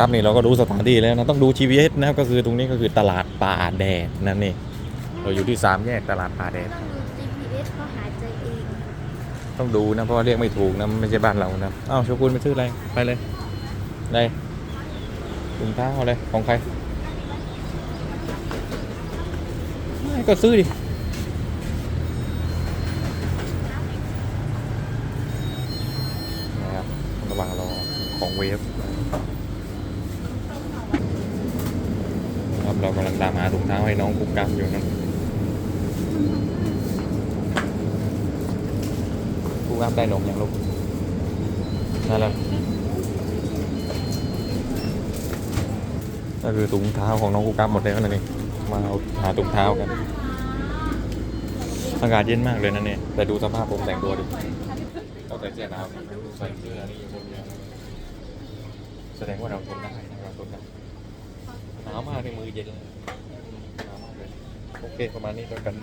ครับนี่เราก็รู้สถานที่แล้วนะต้องดู GPS นะครับก็คือตรงนี้ก็คือตลาดป่าแดดนั่นนี่เราอยู่ที่สามแยกตลาดป่าแดดต้องดู GPS เพราะหายใจเองต้องดูนะเพราะว่าเรียกไม่ถูกนะมันไม่ใช่บ้านเรานะอ้าวโชกุนไปซื้ออะไรไปเลยได้ถุงเท้าอะไรของใครไม่ก็ซื้อดินะครับระหว่างรอของเวฟครับ เรากำลังตามหาถุงเท้าให้น้องกุ๊กกัมอยู่นะกุ๊กกัมได้นมยังลูกนั่นแหละก็คือถุงเท้าของน้องกุ๊กกัมหมดแล้วนะนี่มาเอาหาถุงเท้ากันอากาศเย็นมากเลยนะเนี่ยแต่ดูสภาพผมแต่งตัวดิเราใส่เสื้อหนาวใส่เสื้อนี่อยู่บนเรือแสดงว่าเราทนได้นะเราทนได้หนามากในมือเย็นเลยโอเค ประมาณนี้แล้วกัน